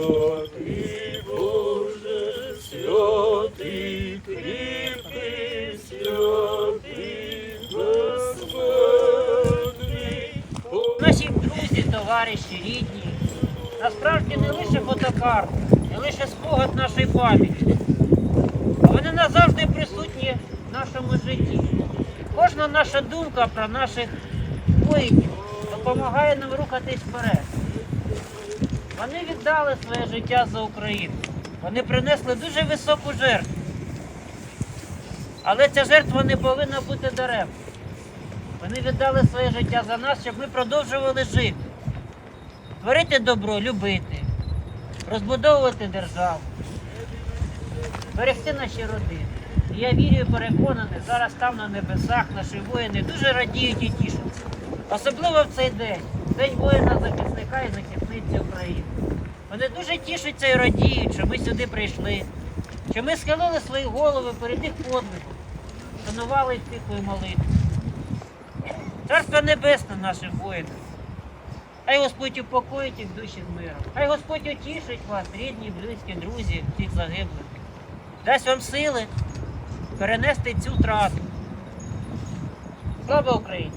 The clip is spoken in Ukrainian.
Святий Боже, святий. Наші друзі, товариші, рідні. Насправді не лише фотокарта, не лише спогад нашої пам'яті. Вони назавжди присутні в нашому житті. Кожна наша думка про наших воїнів допомагає нам рухатись вперед. Вони віддали своє життя за Україну. Вони принесли дуже високу жертву. Але ця жертва не повинна бути даремною. Вони віддали своє життя за нас, щоб ми продовжували жити, творити добро, любити, розбудовувати державу, берегти наші родини. І я вірю і переконаний, зараз там на небесах наші воїни дуже радіють і тішаться. Особливо в цей день, день воїна захисника. Вони дуже тішаться і радіють, що ми сюди прийшли, що ми схилили свої голови перед їх подвигом, шанували їх тихою молитвою. Царство небесне нашим воїнам. Хай Господь упокоїть їх душі з миром. Хай Господь утішить вас, рідні, близькі, друзі, всіх загиблих. Дасть вам сили перенести цю втрату. Слава Україні!